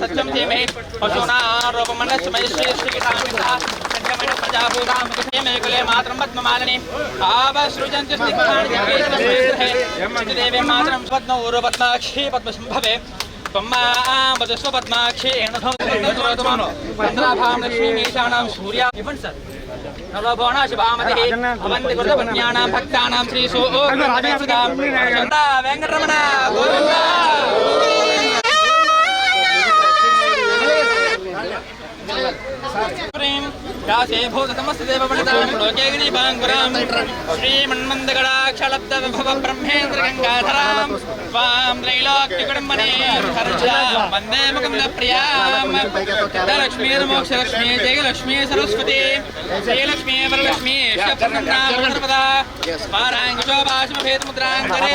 సత్యం ధీమే పశూనా శ్రీ శ్రీకృష్ణే మాత్రం పద్మమాలని ఆపసృజంతి దేవి మాత్రం పద్మ ఊరు పద్మాక్షి పద్మసంభవే త్వమాపదస్వ పద్మాక్షి చంద్రాభాం లక్ష్మీమేషాణం సూర్య ఇవ్వండి సార్ నవభవన శుభామతి అవంతి కృతపత్న్యానాం రాసే భూతమస్తేవపణితాంగురాం శ్రీమన్మందగడాక్షలబ్ద విభవ బ్రహ్మేంద్ర గంగాధరాం వాం త్రైలోక్యకుడుంబనే హర్షాం వందే ముకుంద ప్రియాం లక్ష్మీర్మోక్ష లక్ష్మీ సరస్వతి శ్రీలక్ష్మీ వరలక్ష్మీ పారాంగుశోభాశుభేదముద్రాంగరే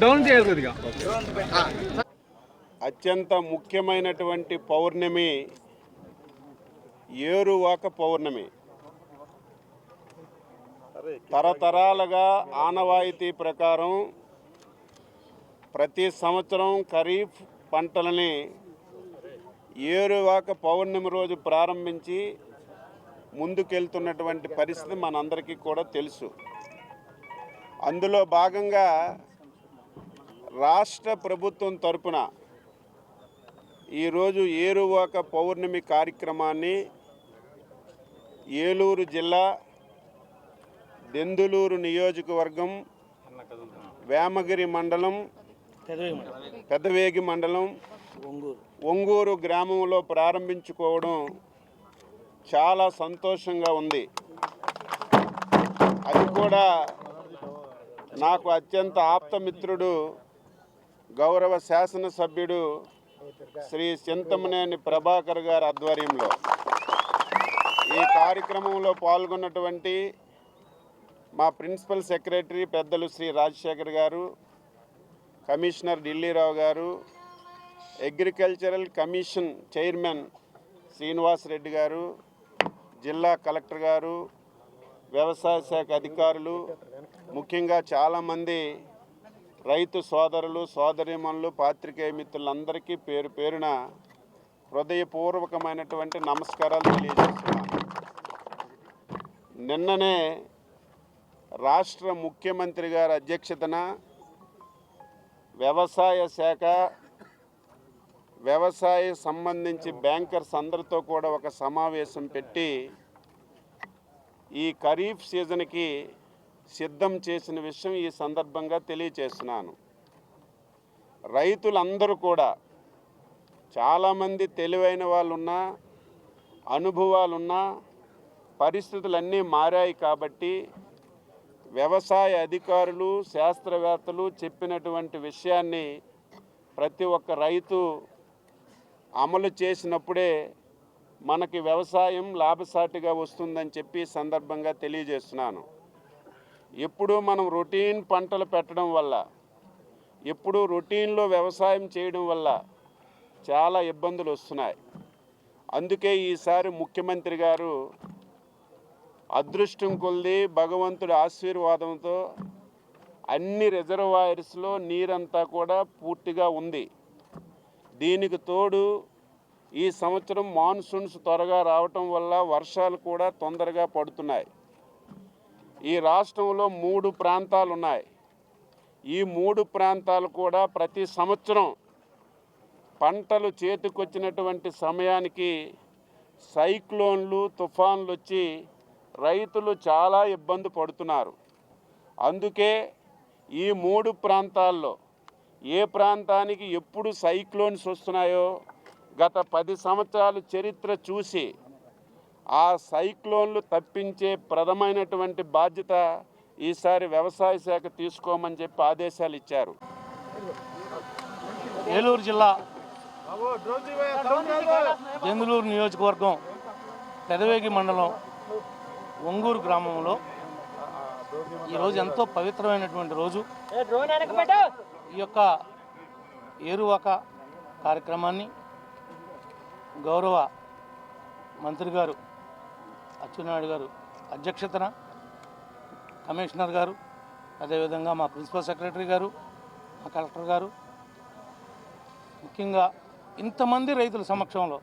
డౌన్ చేయాలి కొద్దిగా అత్యంత ముఖ్యమైనటువంటి పౌర్ణమి ఏరువాక పౌర్ణమి. తరతరాలుగా ఆనవాయితీ ప్రకారం ప్రతి సంవత్సరం ఖరీఫ్ పంటలని ఏరువాక పౌర్ణమి రోజు ప్రారంభించి ముందుకెళ్తున్నటువంటి పరిస్థితి మనందరికీ కూడా తెలుసు. అందులో భాగంగా రాష్ట్ర ప్రభుత్వం తరపున ఈరోజు ఏరువాక పౌర్ణమి కార్యక్రమాన్ని ఏలూరు జిల్లా దెందులూరు నియోజకవర్గం వేమగిరి మండలం పెద్దవేగి మండలం ఒంగూరు గ్రామంలో ప్రారంభించుకోవడం చాలా సంతోషంగా ఉంది. అది కూడా నాకు అత్యంత ఆప్తమిత్రుడు గౌరవ శాసనసభ్యుడు శ్రీ చింతమనేని ప్రభాకర్ గారి ఆధ్వర్యంలో. ఈ కార్యక్రమంలో పాల్గొన్నటువంటి మా ప్రిన్సిపల్ సెక్రటరీ పెద్దలు శ్రీ రాజశేఖర్ గారు కమిషనర్ ఢిల్లీరావు గారు agricultural commission chairman Srinivas Reddy గారు జిల్లా కలెక్టర్ గారు వ్యవసాయ శాఖ అధికారులు ముఖ్యంగా చాలామంది రైతు సోదరులు సోదరిమణులు పాత్రికేయ మిత్రులందరికీ పేరు పేరున హృదయపూర్వకమైనటువంటి నమస్కారాలు తెలియజేస్తున్నాను. నిన్ననే రాష్ట్ర ముఖ్యమంత్రి గారి అధ్యక్షతన వ్యవసాయ శాఖ వ్యవసాయ సంబంధించి బ్యాంకర్స్ అందరితో కూడా ఒక సమావేశం పెట్టి ఈ ఖరీఫ్ సీజన్కి సిద్ధం చేసిన విషయం ఈ సందర్భంగా తెలియచేస్తున్నాను. రైతులందరూ కూడా చాలామంది తెలివైన వాళ్ళున్నా అనుభవాలున్నా పరిస్థితులన్నీ మారాయి కాబట్టి వ్యవసాయ అధికారులు శాస్త్రవేత్తలు చెప్పినటువంటి విషయాన్ని ప్రతి ఒక్క రైతు అమలు చేసినప్పుడే మనకి వ్యవసాయం లాభసాటిగా వస్తుందని చెప్పి సందర్భంగా తెలియజేస్తున్నాను. ఎప్పుడు మనం రొటీన్ పంటలు పెట్టడం వల్ల ఎప్పుడు రొటీన్లో వ్యవసాయం చేయడం వల్ల చాలా ఇబ్బందులు వస్తున్నాయి. అందుకే ఈసారి ముఖ్యమంత్రి గారు అదృష్టం కొలిది భగవంతుడి ఆశీర్వాదంతో అన్ని రిజర్వాయర్స్లో నీరంతా కూడా పూర్తిగా ఉంది. దీనికి తోడు ఈ సంవత్సరం మాన్సూన్స్ త్వరగా రావటం వల్ల వర్షాలు కూడా తొందరగా పడుతున్నాయి. ఈ రాష్ట్రంలో మూడు ప్రాంతాలు ఉన్నాయి. ఈ మూడు ప్రాంతాలు కూడా ప్రతి సంవత్సరం పంటలు చేతికొచ్చినటువంటి సమయానికి సైక్లోన్లు తుఫాన్లు వచ్చి రైతులు చాలా ఇబ్బంది పడుతున్నారు. అందుకే ఈ మూడు ప్రాంతాల్లో ఏ ప్రాంతానికి ఎప్పుడు సైక్లోన్స్ వస్తున్నాయో గత పది సంవత్సరాలు చరిత్ర చూసి ఆ సైక్లోన్లు తప్పించే ప్రథమైనటువంటి బాధ్యత ఈసారి వ్యవసాయ శాఖ తీసుకోమని చెప్పి ఆదేశాలు ఇచ్చారు. ఏలూరు జిల్లా దెందులూరు నియోజకవర్గం పెదవేగి మండలం ఒంగూరు గ్రామంలో ఈరోజు ఎంతో పవిత్రమైనటువంటి రోజు. ఈ యొక్క ఏరువాక కార్యక్రమాన్ని గౌరవ మంత్రి గారు అచ్చెన్నాయుడు గారు అధ్యక్షతన కమిషనర్ గారు అదేవిధంగా మా ప్రిన్సిపల్ సెక్రటరీ గారు మా కలెక్టర్ గారు ముఖ్యంగా ఇంతమంది రైతుల సమక్షంలో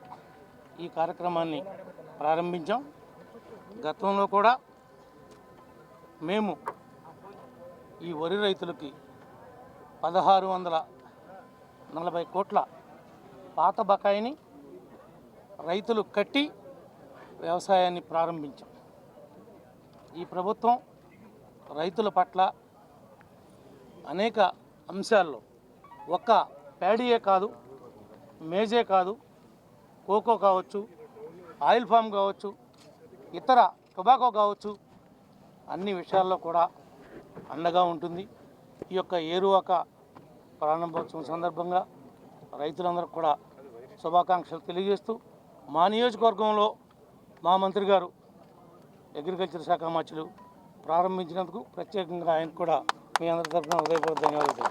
ఈ కార్యక్రమాన్ని ప్రారంభించాం. గతంలో కూడా మేము ఈ వరి రైతులకి పదహారు వందల నలభై కోట్ల పాత బకాయిని రైతులు కట్టి వ్యవసాయాన్ని ప్రారంభించాం. ఈ ప్రభుత్వం రైతుల పట్ల అనేక అంశాల్లో ఒక్క ప్యాడీయే కాదు మేజే కాదు కోకో కావచ్చు ఆయిల్ ఫామ్ కావచ్చు ఇతర టొబాకో కావచ్చు అన్ని విషయాల్లో కూడా అండగా ఉంటుంది. ఈ యొక్క ఏరువాక ప్రారంభోత్సవం సందర్భంగా రైతులందరూ కూడా శుభాకాంక్షలు తెలియజేస్తూ మా నియోజకవర్గంలో మా మంత్రి గారు అగ్రికల్చర్ శాఖ మంత్రులు ప్రారంభించినందుకు ప్రత్యేకంగా ఆయనకు కూడా మీ అందరి తరఫున హృదయపూర్వక ధన్యవాదాలు